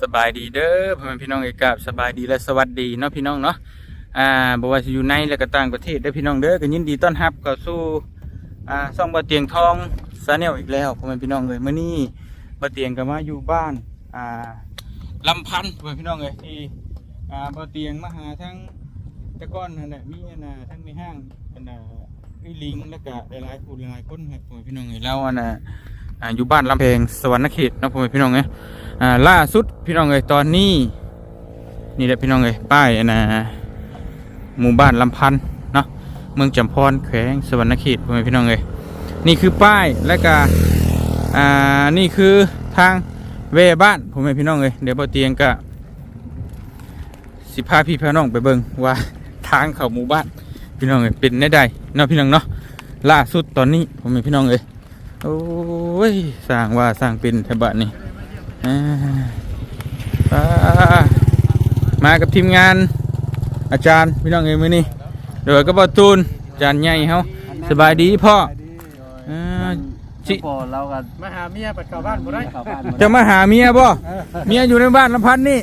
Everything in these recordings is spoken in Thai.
สบายดีเด้อพ่อแม่พี่น้องเอกราบสบายดีและสวัสดีเนาะพี่น้องเนาะอ่าบ่ว่าจะอยู่ในและก็ต่างประเทศเด้อพี่น้องเด้อก็ยินดีต้อนรับเข้าสู่อ่าซ่องบ่เตียงทองซาแนลอีกแล้วพ่อแม่พี่น้องเอ้ยมื้อนี้บ่เตียงก็มาอยู่บ้านอ่าลำพันธ์พ่อแม่พี่น้องเอ้ยที่อ่าบ่เตียงมาหาทั้งตะก้อนนั่นแหละมีอันน่ะทั้งในห้างอันน่ะอีลิงแล้วก็หลายๆผู้หลายคนครับพ่อแม่พี่น้องเอ้ยแล้วอันน่ะ อยู่บ้านลำเพงสวรรณเขตนะพ่อแม่พี่น้องเอ้ยอ่าล่าสุดพี่น้องเอ้ยตอนนี้นี่แหละพี่น้องเอ้ยป้ายนะหมู่บ้านลำพันเนาะเมืองจำพรแขวงสวรรณเขตพ่อแม่พี่น้องเอ้ยนี่คือป้ายและก็อ่านี่คือทางเวบ้านพ่อแม่พี่น้องเอ้ยเดี๋ยวพอเตียงก็สิพาพี่พาน้องไปเบิ่งว่าทางเข้าหมู่บ้านพี่น้องเอ้ยเป็นได้ใดเนาะพี่น้องเนาะล่าสุดตอนนี้พ่อแม่พี่น้องเอ้ย โอ้ยสร้างว่าสร้างเป็นแถวบ้านนี่อ่าอ่ามากับทีมงาน อาจารย์พี่น้องเอ๋ยมือนี่เดี๋ยวก็บอตูนอาจารย์ใหญ่เขาสบายดีพ่ออ่าจิพอเรากันมาหาเมียไปเข้าบ้านบ่ได้เข้าบ้านจะมาหาเมียบ่เมียอยู่ในบ้านลำพันธ์นี่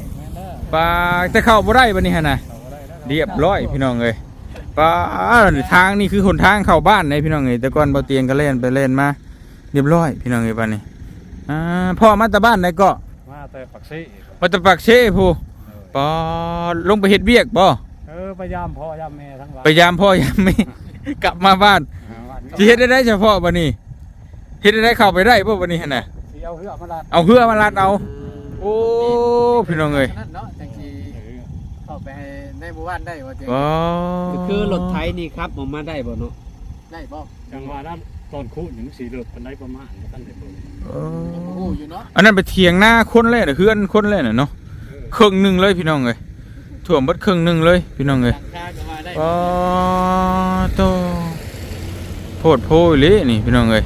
ปลาจะเข้าบ่ได้บัดนี้ฮะนะเรียบร้อยพี่น้องเอ้ยปลาทางนี่คือหนทางเข้าบ้านเลยพี่น้องเอ้ยแต่ก่อนบ่เตียงก็เล่นไปเล่นมา เรียบร้อย พี่น้องเอ้ยบัดนี้อ่าพ่อมาแต่บ้านไหนก็มาแต่ปักซี่มาแตะปักเชผู้ปอลงไปเฮ็ดเวียกบ่เออพยายามพ่อยามแม่ทั้งวันไปยามพ่อยามแม่ กลับมาบ้านสิเฮ็ดได้ได้เฉพาะบัดนี้เฮ็ดได้ได้เข้าไปได้บ่บัดนี้หั่นน่ะสิเอาเหือมาลาดเอาเหือมาลัดเอาโอ้พี่น้องเอ้ยนั่นเนาะจังสีเข้าไปให้ในหมู่บ้านได้ว่าจังอ๋อคือรถไถนี่ครับออกมาได้บ่เนาะได้บ่จังหวะนั้น ตอนคู่หนึ่งสีเหลือบปันไดประมาณบ่ทันได้เบิ่งอ๋อโอ้อยู่เนาะอันนั้นไปเถียงหน้าคนเลยน่ะเฮือนคนเลยน่ะเนาะครึ่งหนึงเลยพี่น้องเอ้ยท่วมเบิดครึ่งหนึงเลยพี่น้องเอ้ยทางทางก็มาได้อ๋อโตโพดโพยเลยนี่พี่น้องเอ้ย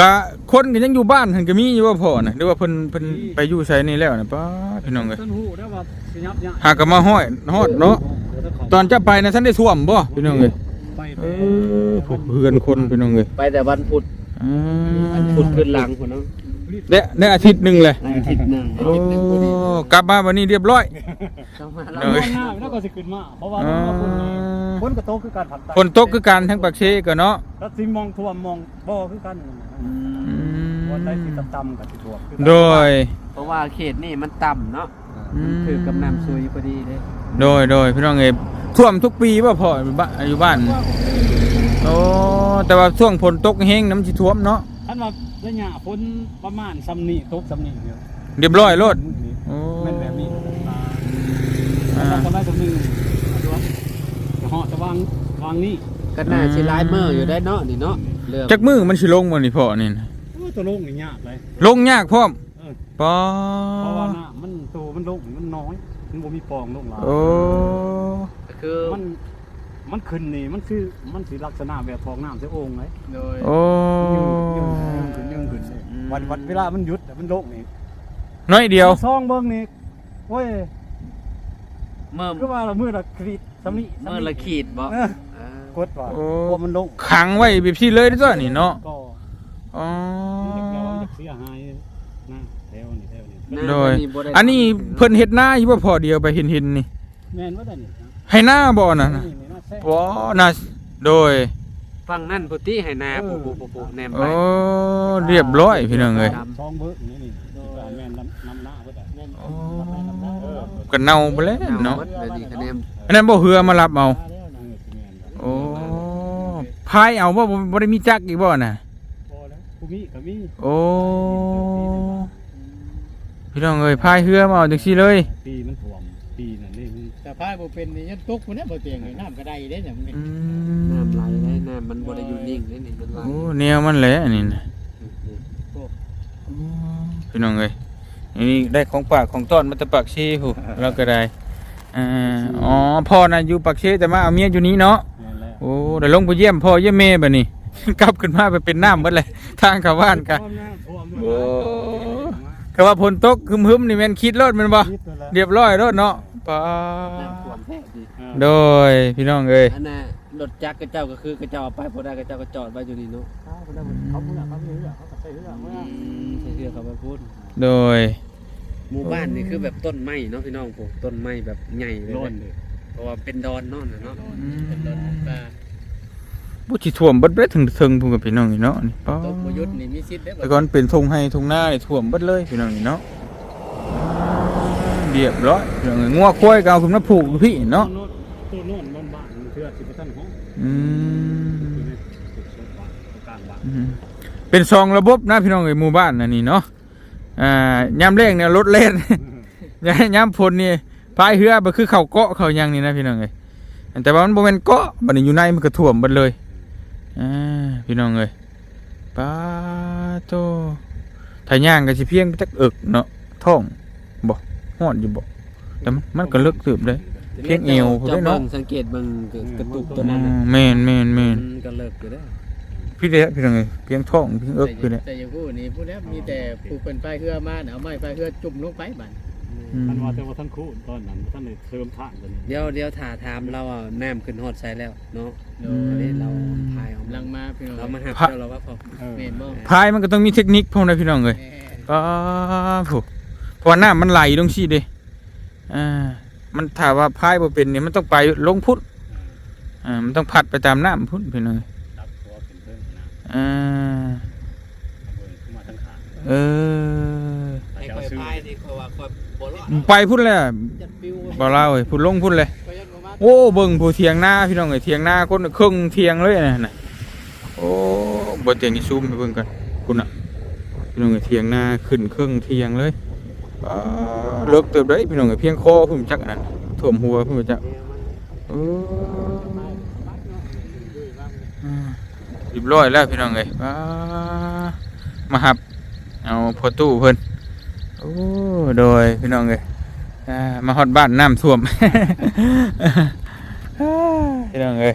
กะคนก็ยังอยู่บ้านเพิ่นก็มีอยู่ว่าพ่อน่ะหรือว่าเพิ่นเพิ่นไปอยู่ไสนี่แล้วน่ะป้าพี่น้องเอ้ยต้นหูได้ว่าสิยับยั้งหากก็มาห้อยฮอดเนาะตอนจะไปนะท่านได้ท่วมบ่พี่น้องเอ้ย ไปเออผู้เพื่อนคนพี่น้องเอ้ยไปแต่วันพุธอ่าพุธขึ้นหลังพุ่นเนาะได้ได้อาทิตย์หนึงเลยอาทิตย์หนึงโอ้กลับมาวันนี้เรียบร้อยต้องมาเราเราเอ้ยหน้าแล้วก็สิขึ้นมาเพราะว่าอ่า คนนี้คนกระโตกคือการผัดไตฝนตกคือกันทั้งปากเชก็เนาะแล้วสิมองท่วมมองบ่คือกันอืวันใดมสิต่ำๆกับสิท่วมคือกันโดย เพราะว่าเขตนี่มันต่ำเนาะอืมถือกำน้ำซุยพอดีเลยโดยโดยพี่น้องเอ้ย ท่วมทุกปีป่ะพ่ออยู่บ้านอยู่บ้าน โอ้ แต่ว่าช่วงฝนตกแห้งน้ำสิท่วมเนาะท่านว่าระยะฝนประมาณซ้ำนี่ตกซ้ำนี่เนี่ยเรียบร้อยโลดโอ้แม่นแบบนี้อ่าถ้าคนได้ตรงนึงดูว่าเหาะจะวางวางนี่ก็น่าสิหลายมื้ออยู่ได้เนาะนี่เนาะเรื่องจักมือมันสิลงบ่นี่พ่อนี่นะโอ้ตัวลงนี่ยากเลยลงยากพร้อมเออปอเพราะว่าน้ำมันตัวมันลงมันน้อย มันบ่มีปองลงหลายโอ้ก็คือมันมันขึ้นนี่มันคือมันสิลักษณะแบบฟองน้ำเสียโอ่งเลยโดยโอ้ยืงยืงยืงขึ้นยืงขึ้นนี่วันวันเวลามันหยุดแต่มันลงนี่น้อยเดียวซองเบิ่งนี่โอ้ยเมื่อก็ว่าละมือละครีดสำนีเมื่อละขีดบ่เออเออกดว่าโอ้พอมันลงขังไว้แบบที่เลยเด้อตัวนี่เนาะก็อ๋อมันจะเกี่ยวมันจะเสียหายนะแถวนี่แถวนี่ หน้า โดยบ่ได้อันนี้เพิ่นเฮ็ดหน้าอยู่บ่พอเดียวไปเห็นเห็นๆนี่แม่นว่าได้นี่นะให้หน้าบ่น่ะนะนี่นี่น่าแซ่บบ่น่ะโดยฟังนั่นพุติให้นาเออปุ๊บๆๆๆแนมไปโอ้เรียบร้อยพี่น้องเอ้ยซองเบิ่งนี่นี่ก็แม่นน้ำน้ำหน้าเพิ่นอะแม่นโอ้น้ำหน้าเออก็เน่าไปแล้วเอาเนาะหมดเลยดีคะแนนอันนั้นบ่เหือมารับเอา มาแล้วนางเอกสิแม่นครับโอ้พายเอาบ่บ่บ่ได้มีจักรอีกบ่น่ะพอแล้วกูมีก็มี โอ้ พี่น้องเอ้ยพายเหือมาเอาจังซี่เลยปีมันท่วมปีนั่นนี่มันแต่พายบ่เป็นนี่ยันตกพุ่นน่ะบ่เตียงเลยน้ำก็ได้เด้เนี่ยมันนี่อืน้ำไหลมได้น้ำมันบ่ได้อยู่นิ่งเลยนี่มันไหลโอ้แนวมันแหละอันนี่นะพี่น้องเอ้ยอันนี่ได้ของปากของต้อนมาแตะปากชีผู้เราก็ได้อ่าอ๋อพ่อน่ะอยู่ปากชีแต่มาเอาเมียอยู่นี้เนาะแม่นแล้วโอ้เดี๋ยวลงไปเยี่ยมพ่อเยี่ยมแม่บัดนี้ กลับขึ้นมาไปเป็นน้ำหมดเลยทางเข้าบ้านกันท่วมนะท่วมโอ้ แต่ว่าผลตกคึมฮึมนี่แม่นคิดรถมันบ่เรียบร้อยรถเนาะปาโดยพี่น้องเอ้ยรถจักรกระเจ้าก็คือกระเจ้าไปพอได้กระเจ้าก็จอดไปอยู่นี่เนาะเขาพูดเขาพูดเขาใส่เสื้อใส่เสื้อเขาไปพูดโดยหมู่บ้านนี่คือแบบต้นไม้เนาะพี่น้องผมต้นไม้แบบใหญ่เลยเพราะว่าเป็นดอนนอนเนาะเป็นดอนป่า บุชิท่วมเบิดเบิดถึงถึงพุ่นกับพี่น้องนี่เนาะนี่ป้าตกประยุทธ์นี่มีสิทธิ์ได้แต่ก่อนเป็นทงให้ทงหน้านี่ท่วมเบิดเลยพี่น้องนี่เนาะเรียบร้อยพี่น้องเอ้ยงัวควายก็เอาขึ้นมาผูกอยู่พี่เนาะตัวโน่นบ้านบ้านมันเทื่อสิบท่านห้องอืมตัวนี้ติดโซฟาตัวกลางบ้านอืมเป็นซองระบบนะพี่น้องเอ้ยหมู่บ้านนะนี่เนาะอ่ายามแรกเนี่ยรถเล่นยามพลนี่พายเรือบ่คือเข้าเกาะเข้าหยังนี่นะพี่น้องเอ้ยแต่ว่ามันบ่แม่นเกาะบัดนี้อยู่ในมันก็ท่วมเบิดเลยอ่า พี่น้องเอ้ยปาโตถ้าย่างก็สิเพียงจักเอิกเนาะท้องบ่ฮอดอยู่บ่แต่มันมันก็เลิกสืบเลย เพียงเอวพุ่นเจ้าเด้อเบิ่เนาะงสังเกตเบิ่งกระตุกตัวอืนั้นน่ะมแม่นแม่นแม่นมันก็เลิกอยู่ได้อพี่เด้อพี่น้องเอ้ยเพียงท้องเพียงเอิกคือเนี่ยแต่อย่างผู้นี่ผู้แล้วมีแต่ผู้เป็นปลายเรือมาน่ะเอาไม้ปลายเรือจุ่มลงไปบัดอื มท่านว่าแต่ว่าท่านครู่ตอนนั้นท่านเลยเติมท่านกันเดี๋ยวเดี๋ยวถ้าถามเราอะน้ำขึ้นฮอดใส่แล้วเนาะโดอันยนี้เราพายออกลัมางมาพี่น้องเรามาหักเจ้าเราว่าพอเออเมนบ่พายมันก็ต้องมีเทคนิคพร้อมนะพี่น้องเอ้ยแม่ก็ผู้เพราะว่าน้ำมันไหลลงสิเด้อ่ามันถ้าว่าพายบ่เป็นเนี่ยมันต้องไปลงพุทธอ่ามันต้องพัดไปตามน้ำพุทธพี่น้องจับตัวเป็นเพิ่มนะอ่า เบิ่งขึ้นมาทั้งขา เออ ให้คอย พายนี่คอยว่าคอยบ่รอดไปพุทธเลยจัดปิวบ่เล่าเอ้ยพุทธลงพุทธเลย ก็ยันบ่มาโอ้เบิ่งผู้เทียงหน้าพี่น้องเอ้ยเทียงหน้าคนครึ่งเทียงเลยน่ะน่ะโอ้บ่เตียงนี่ซูมไปเบิ่งกันคุณน่ะพี่น้องเอ้ยเทียงหน้าขึ้นครึ่งเทียงเลยอ้าเลิกเติบได้พี่น้องเอ้ยเพียงคอพุ่นจักอันนั้นท่วมหัวพุ่นจักเอออ่าเรียบร้อยแล้วพี่น้องเอ้ยว้ามาหับเอาพอตู้เพิ่น โอ้โดยพี่น้องเอ้ยมาฮอดบ้านน้ำท่วมพี่น้องเอ้ย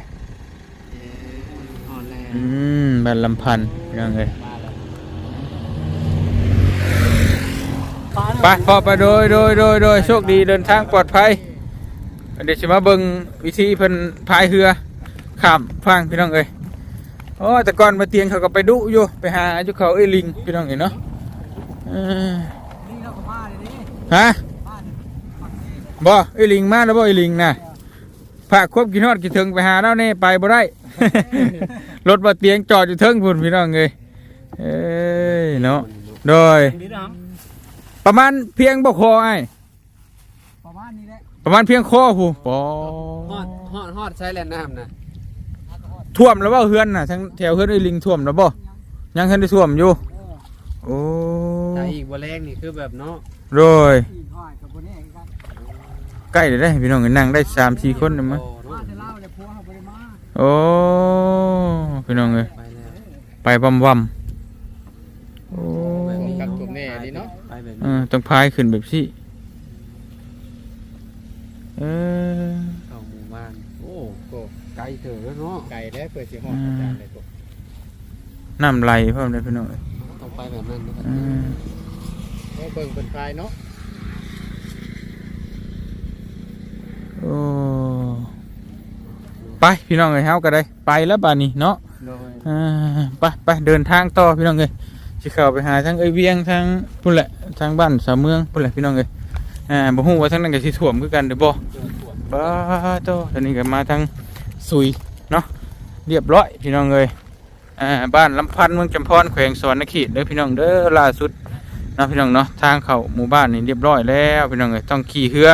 อืมบ้านลำพันธ์พี่น้องเอ้ยไปพอไปโดยโดยโดยโดยโชคดีเดินทางปลอดภัยเดี๋ยวจะมาเบิ่งวิธีเพิ่นพายเรือข้ามฟังพี่น้องเอ้ยโอ้แต่ก่อนมาเตียงเขาก็ไปดุอยู่ไปหาจุเขาเอ้ลิงพี่น้องเอ้ยเนาะ ฮะบ่เอ้ยลิงมาแล้วบ่เอ้ยลิงน่ะฝากควบกินฮอดกินถึงไปหาแล้วนี่ไปบ่ได้ รถมาเตียงจอดอยู่เทิงพุ่นพี่น้องเอ้ยเอ้ยเนาะโดยดีนะประมาณเพียงบ่คอไอ้ายประมาณนี้แหละประมาณเพียงคอผู้ปอฮอดฮอดฮอดใช้แลนน้ำนะท่วมแล้วบ่เฮือนน่ะทั้งแถวเฮือนไอ้ลิงท่วมแล้วบ่ยังทันได้ท่วมอยู่โอ้ถ้าอีกบ่แรงนี่คือแบบเนาะ โดยที่ห้อยกับบ่แน่กันใกล้เลยได้พี่น้องนั่งได้สามสี่คนนะมั้งโอ้มาเนาะแต่เล่าแต่ผัวเขาบ่ได้มาโอ้พี่น้องเอ้ยไปแล้วไปบำวำโอ้กับตัวแน่ดีเนาะไปแบบเอนี้อต้องพายขึ้นแบบซี่เออเข้าหมู่บ้านโอ้โหไกลเถอะเนาะไก่แล้วเปิดสิฮอดอาจารย์เลยตัวน้ำไหลพร้อมเลยพี่น้องเอ้ยต้องไปแบบนั้นนะครับอื มโอ้เบิ่งเป็นพายเนาะโอ้ไปพี่น้องเอ้ยเฮาก็ได้ไปแล้วบาดนี้เนาะโดยอ่าไปไปเดินทางต่อพี่น้องเอ้ยสิเข้าไปหาทางเอ้ยเวียงทางพุ่นแหละทางบ้านสาวเมืองพุ่นแหละพี่น้องเอ้ยอ่าบ่ฮู้ว่าทางนั้นก็สิท่วมคือกันเด้อบ่บ้าโตตอนนี้ก็มาทางสุยเนาะเรียบร้อยพี่น้องเอ้ยอ่าบ้านลำพันธ์เมืองจำพรแขวงสวรรณเขตเด้อพี่น้องเด้อล่าสุดเนาะพี่น้องเนาะทางเข้าหมู่บ้านนี่เรียบร้อยแล้วพี่น้องเอ้ยต้องขี่เรือ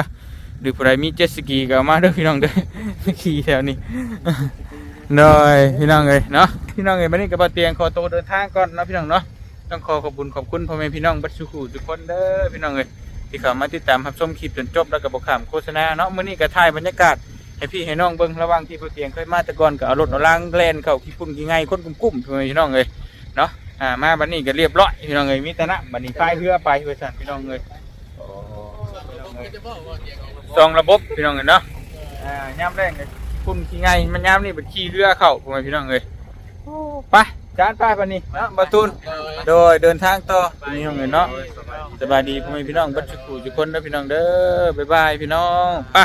หรือผู้ใดมีเจ็ตสกีก็เอามาเด้อพี่น้องเด้อขี่แถวนี้เนยพี่น้องเอ้ยเนาะพี่น้องเอ้ยวันนี้กับเตียงขอตัวเดินทางก่อนเนาะพี่น้องเนาะต้องขอขอบคุณขอบคุณพ่อแม่พี่น้องบัดสุขุทุกคนเด้อพี่น้องเอ้ยที่เข้ามาติดตามรับชมคลิปจนจบแล้วก็บอกขามโฆษณาเนาะมื้อนี้ก็ถ่ายบรรยากาศให้พี่ให้น้องเบิ่งระหว่างที่พ่อเตียงเคยมาแต่ก่อนก็เอารถเอาล่างแล่นเข้าขี้ปุ่นขี้ไงคนกุ้มๆพี่น้องเอ้ยเนาะ อ่ามาบัดนี้ก็เรียบร้อยพี่น้องเอ้ยมีแต่นะบัดนี้พายเรือไปเพื่อสั่นพี่น้องเอ้ยสองระบบพี่น้องเอ้ยเนาะอ่ายามแรกคุณขี่ไงมันยามนี่เป็นขี่เรือเข้าผมพี่น้องเลยไปจานไปปานนี้นะบาตูนโดยเดินทางต่อพี่น้องเลยเนาะสบายดีพ่อแม่พี่น้องบัดสุขุทุกคนเด้อพี่น้องเด้อบ๊ายบายพี่น้องไป